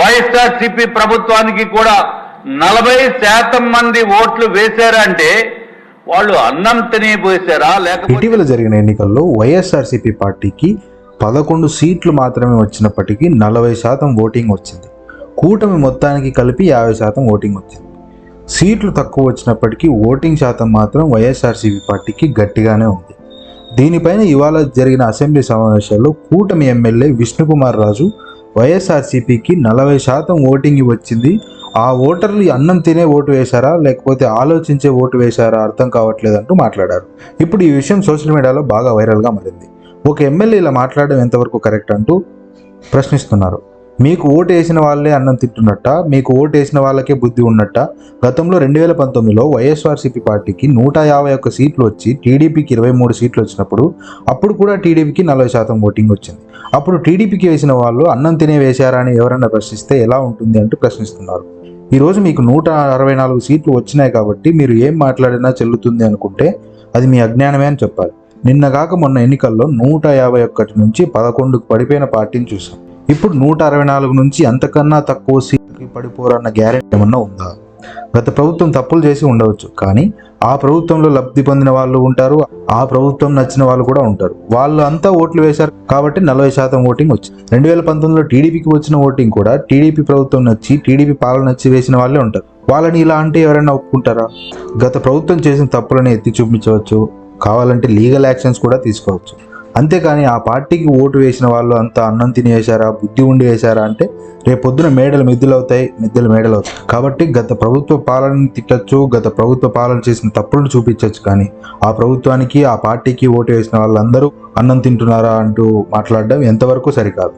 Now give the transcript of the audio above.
వైఎస్ఆర్సీపీ ప్రభుత్వానికి కూడా నలభై శాతం మంది ఓట్లు వేశారంటే వాళ్ళు అన్నం తినేపోసారా లేకపోతే ఇటీవల జరిగిన ఎన్నికల్లో వైఎస్ఆర్సీపీ పార్టీకి పదకొండు సీట్లు మాత్రమే వచ్చినప్పటికీ నలభై శాతం ఓటింగ్ వచ్చింది. కూటమి మొత్తానికి కలిపి యాభై శాతం ఓటింగ్ వచ్చింది. సీట్లు తక్కువ వచ్చినప్పటికీ ఓటింగ్ శాతం మాత్రం వైఎస్ఆర్సీపీ పార్టీకి గట్టిగానే ఉంది. దీనిపైన ఇవాళ జరిగిన అసెంబ్లీ సమావేశాల్లో కూటమి ఎమ్మెల్యే విష్ణుకుమార్ రాజు వైఎస్ఆర్సీపీకి నలభై శాతం ఓటింగ్ వచ్చింది. ఆ ఓటర్లు అన్నం తినే ఓటు వేశారా? లేకపోతే ఆలోచించే ఓటు వేశారా? అర్థం కావట్లేదంటూ మాట్లాడారు. ఇప్పుడు ఈ విషయం సోషల్ మీడియాలో బాగా వైరల్గా మారింది. ఒక ఎమ్మెల్యే ఇలా మాట్లాడడం ఎంతవరకు కరెక్ట్ అంటూ ప్రశ్నిస్తున్నారు. మీకు ఓటు వేసిన వాళ్ళే అన్నం తింటున్నట్ట మీకు ఓటు వేసిన వాళ్ళకే బుద్ధి ఉన్నట్ట. గతంలో రెండు వేల పంతొమ్మిదిలో వైఎస్ఆర్సీపీ పార్టీకి నూట యాభై ఒక్క సీట్లు వచ్చి టీడీపీకి ఇరవై మూడు సీట్లు వచ్చినప్పుడు అప్పుడు కూడా టీడీపీకి నలభై శాతం ఓటింగ్ వచ్చింది. అప్పుడు టీడీపీకి వేసిన వాళ్ళు అన్నం తినే వేశారా అని ఎవరైనా ప్రశ్నిస్తే ఎలా ఉంటుంది అంటూ ప్రశ్నిస్తున్నారు. ఈరోజు మీకు నూట అరవై నాలుగు సీట్లు వచ్చినాయి కాబట్టి మీరు ఏం మాట్లాడినా చెల్లుతుంది అనుకుంటే అది మీ అజ్ఞానమే అని చెప్పాలి. నిన్న కాక మొన్న ఎన్నికల్లో నూట యాభై ఒక్కటి నుంచి పదకొండుకు పడిపోయిన పార్టీని చూసాం. ఇప్పుడు నూట అరవై నాలుగు నుంచి అంతకన్నా తక్కువ సీట్లకి పడిపోరన్న గ్యారెంటీ ఏమన్నా ఉందా? గత ప్రభుత్వం తప్పులు చేసి ఉండవచ్చు కానీ ఆ ప్రభుత్వంలో లబ్ధి పొందిన వాళ్ళు ఉంటారు ఆ ప్రభుత్వం నచ్చిన వాళ్ళు కూడా ఉంటారు. వాళ్ళు అంతా ఓట్లు వేశారు కాబట్టి నలభై శాతం ఓటింగ్ వచ్చింది. రెండు వేల పంతొమ్మిదిలో టీడీపీకి వచ్చిన ఓటింగ్ కూడా టీడీపీ ప్రభుత్వం నచ్చి టీడీపీ పాలన నచ్చి వేసిన వాళ్ళే ఉంటారు. వాళ్ళని ఇలా అంటే ఎవరైనా ఒప్పుకుంటారా? గత ప్రభుత్వం చేసిన తప్పులను ఎత్తి చూపించవచ్చు కావాలంటే లీగల్ యాక్షన్స్ కూడా తీసుకోవచ్చు. అంతేకాని ఆ పార్టీకి ఓటు వేసిన వాళ్ళు అంతా అన్నం తిని వేశారా బుద్ధి ఉండి వేశారా అంటే రేపొద్దున మేడలు మిద్దులవుతాయి మిద్దెలు మేడలు అవుతాయి కాబట్టి గత ప్రభుత్వ పాలనని తిట్టచ్చు గత ప్రభుత్వ పాలన చేసిన తప్పులను చూపించవచ్చు కానీ ఆ ప్రభుత్వానికి ఆ పార్టీకి ఓటు వేసిన వాళ్ళందరూ అన్నం తింటున్నారా అంటూ మాట్లాడడం ఎంతవరకు సరికాదు.